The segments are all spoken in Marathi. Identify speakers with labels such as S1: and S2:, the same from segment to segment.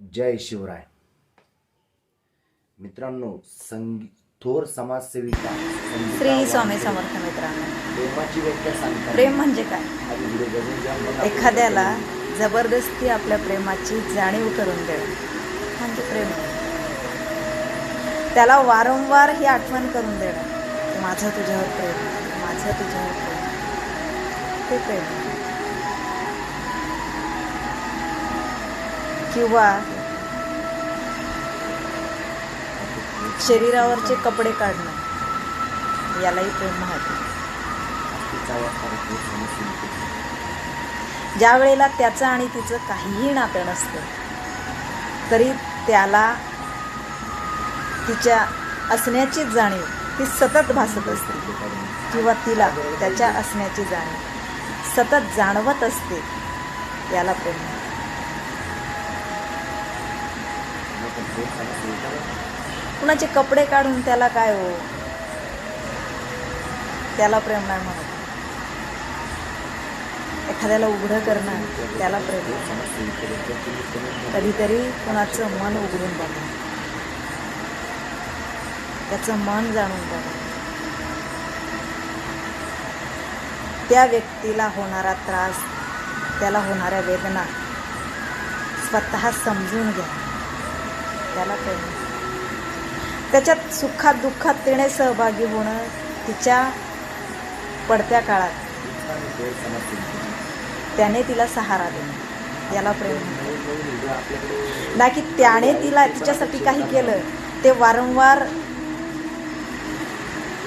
S1: जय शिवराय. मित्रांनो संगी थोर समाजसेविका संगीता
S2: श्री स्वामी समर्थ मित्रांनो.
S1: प्रेमाची व्याख्या सांगतात.
S2: प्रेम म्हणजे काय? एखाद्याला जबरदस्ती आपल्या प्रेमाची जाणीव करून देणं म्हणजे प्रेम. त्याला वारंवार ही आठवण करून देणं माझं तुझ्यावर प्रेम आहे, माझं तुझ्यावर प्रेम. ते प्रेम. किंवा शरीरावरचे कपडे काढणं यालाही प्रेम म्हणतात ज्या वेळेला त्याचं आणि तिचं काहीही नातं नसतं तरी त्याला तिच्या असण्याची जाणीव ती सतत भासत असते. किंवा तिला त्याच्या असण्याची जाणीव सतत जाणवत असते याला प्रेम म्हणतात.
S1: मग पण थोर समाजसेविका
S2: कुणाचे कपडे काढून त्याला काय हो? त्याला प्रेम नाही म्हणत. एखाद्याला उघडं करणं त्याला प्रेम कधीतरी कुणाचं मन उघडून बघा. त्याचं मन जाणून बघा. त्या व्यक्तीला होणारा त्रास त्याला होणाऱ्या वेदना स्वतः समजून घ्या. त्याला प्रेम त्याच्यात सुखात दुःखात तिने सहभागी होणं तिच्या पडत्या काळात त्याने तिला सहारा देणं याला प्रेम म्हणतात ना की त्याने तिला तिच्यासाठी काही केलं ते वारंवार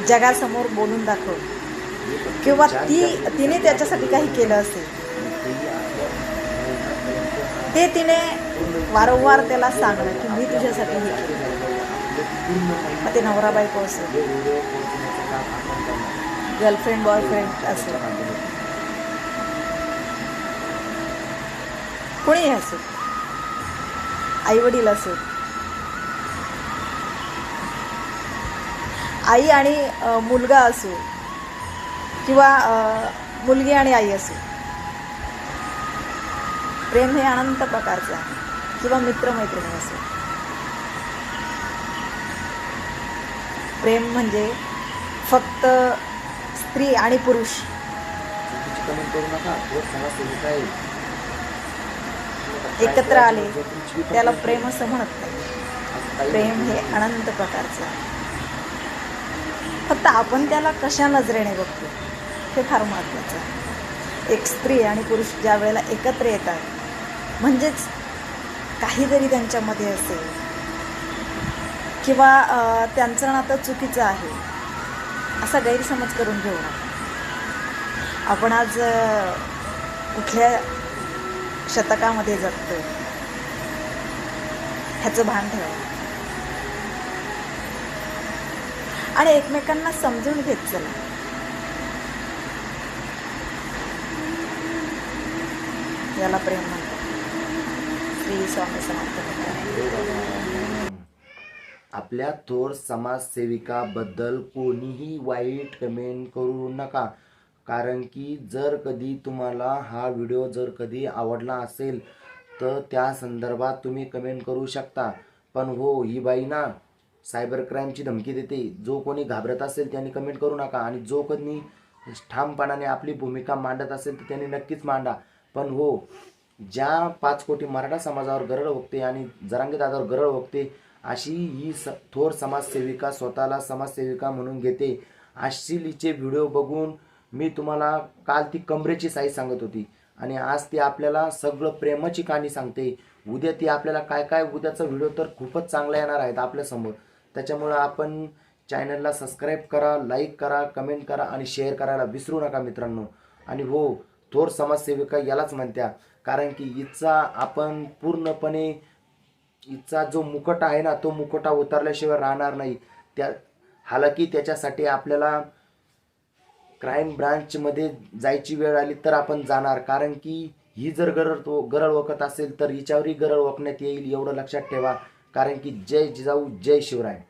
S2: जगासमोर बोलून दाखव. किंवा ती तिने त्याच्यासाठी काही केलं असेल. ते तिने वारंवार त्याला सांगणं की मी तुझ्यासाठी हे केलं. मग ते नवरा बायको असेल. गर्लफ्रेंड बॉयफ्रेंड असेल. कोणीही असेल. आईवडील असो असेल. आई आणि मुलगा असो किंवा मुलगी आणि आई असो प्रेम हे अनंत प्रकारचं आहे. किंवा मित्रमैत्रिणी असो प्रेम म्हणजे फक्त स्त्री आणि पुरुष. एकत्र आले त्याला प्रेम असं म्हणत नाही. प्रेम हे अनंत प्रकारचं आहे. फक्त आपण त्याला कशा नजरेने बघतो हे फार महत्त्वाचं आहे. एक स्त्री आणि पुरुष ज्या वेळेला एकत्र येतात म्हणजेच काहीतरी त्यांच्यामध्ये असेल. किंवा त्यांचं नातं चुकीचं आहे असा गैरसमज करून घेऊ नका. आपण आज कुठल्या शतकामध्ये जगतो ह्याचं भान ठेवा. आणि एकमेकांना समजून घेत चला. याला प्रेम म्हणतात. श्री स्वामी समर्थ
S1: आपल्या थोर समाजसेविकाबद्दल कोणीही वाईट कमेंट करू नका. कारण की जर कधी तुम्हाला हा व्हिडिओ जर कधी आवडला असेल तर त्या संदर्भात तुम्ही कमेंट करू शकता. पण हो ही बाई ना सायबर क्राईमची धमकी देते. जो कोणी घाबरत असेल त्यांनी कमेंट करू नका. आणि जो कोणी ठामपणाने आपली भूमिका मांडत असेल तर त्यांनी नक्कीच मांडा. पण हो ज्या पाच कोटी मराठा समाजावर गरळ बघते आणि जरांगे दादावर गरळ बघते अशी ही स थोर समाजसेविका स्वतःला समाजसेविका म्हणून घेते. आशिलीचे व्हिडिओ बघून मी तुम्हाला काल ती कमरेची साईज सांगत होती आणि आज ती आपल्याला सगळं प्रेमाची कहाणी सांगते. उद्या ती आपल्याला काय काय उद्याचा व्हिडिओ तर खूपच चांगला येणार आहेत आपल्यासमोर त्याच्यामुळं आपण चॅनलला सबस्क्राईब करा लाईक करा कमेंट करा आणि शेअर करायला विसरू नका मित्रांनो. आणि हो थोर समाजसेविका यालाच म्हणत्या कारण की हिचा आपण पूर्णपणे हिचा जो मुकटा आहे ना तो मुकटा उतरल्याशिवाय राहणार नाही. त्या हालाकी त्याच्यासाठी आपल्याला क्राईम ब्रांचमध्ये जायची वेळ आली तर आपण जाणार. कारण की ही जर गरळ तो गरळ वकत असेल तर हिच्यावरही गरळ वकण्यात येईल एवढं लक्षात ठेवा. कारण की जय जिजाऊ जय शिवराय.